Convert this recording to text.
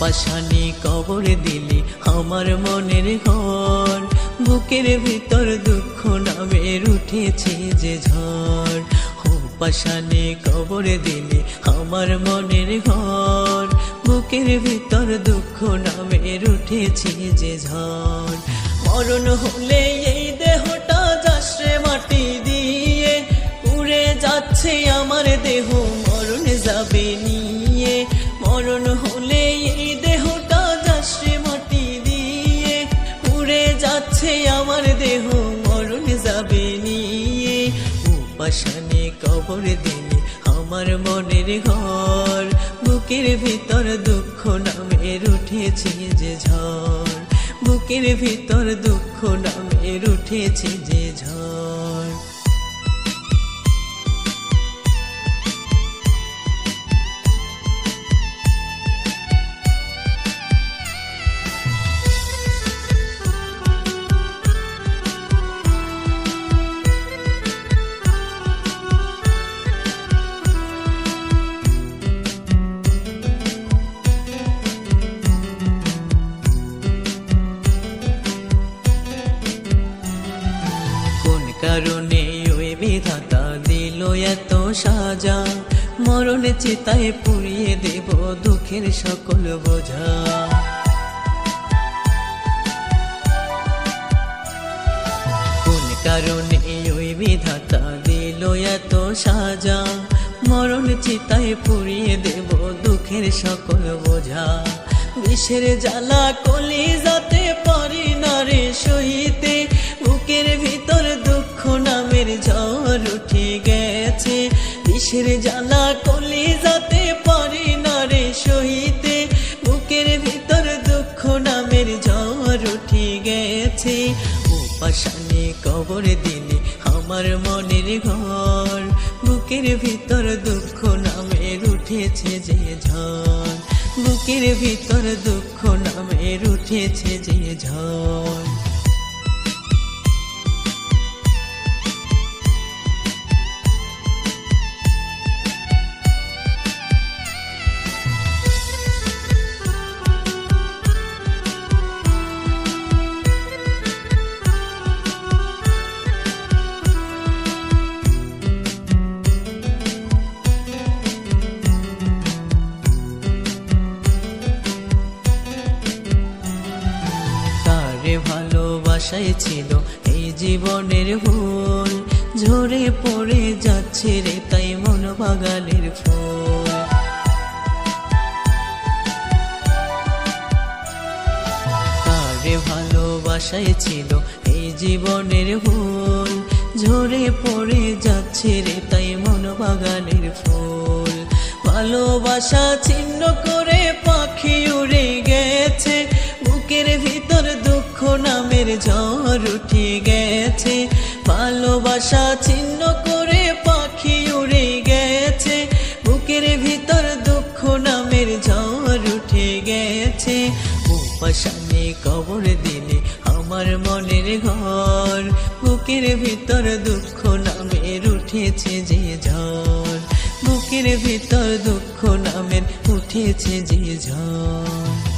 পাশানি কবর দিলি আমার মনের ঘর। বুকের ভিতর দুঃখ নামের উঠেছে যে ঝড়। ও পাশানি কবর দিলি আমার মনের ঘর। বুকের ভিতর দুঃখ নামের উঠেছে যে ঝড়। মরণ হলে এই দেহটা যাচ্ছে মাটি উপাসনে কবর দিলি আমার মনের ঘর। বুকের ভিতর দুঃখ নামের উঠেছে যে ঝড়। বুকের ভিতর দুঃখ নামের উঠেছে যে ঝড়। কারণে ওই বিধাতা দিল এত সাজা। মরণ চিতায় পুড়িয়ে দেব দুঃখের সকল বোঝা। কোন কারণে ওই বিধাতা দিল এত সাজা? মরণ চিতায় পুড়িয়ে দেব দুঃখের সকল বোঝা। বিষের জ্বালা কলি যাতে পারি না রে সহিতে। ঝড় উঠে গেছে। বিষের জ্বালা কলি যাতে পারি না রে সহিতে। বুকের ভিতর দুঃখ নামের ঝড় উঠে গেছে। উপাসানে কবর দিলে আমার মনের ঘর। বুকের ভিতর দুঃখ নামের উঠেছে যে ঝড়। বুকের ভিতর দুঃখ নামের উঠেছে যে ঝড়। ভালোবাসায় ছিল, এই জীবনের ভুল ঝরে পড়ে যাচ্ছে রে, তাই মন বাগানের ফুল। তারে ভালোবাসায় ছিল, এই জীবনের ভুল ঝরে পড়ে যাচ্ছে রে, তাই মন বাগানের ফুল। ভালোবাসা ছিন্ন করে পাখি উড়ে ঝড় উঠে গেছে, ভালোবাসা ছিন্ন করে পাখি উড়ে গেছে, বুকের ভিতর দুঃখ নামের ঝড় উঠে গেছে। উপাসানে কবর দিলে আমার মনের ঘর, বুকের ভিতর দুঃখ নামের উঠেছে যে ঝড়, বুকের ভিতর দুঃখ নামের উঠেছে যে ঝড়।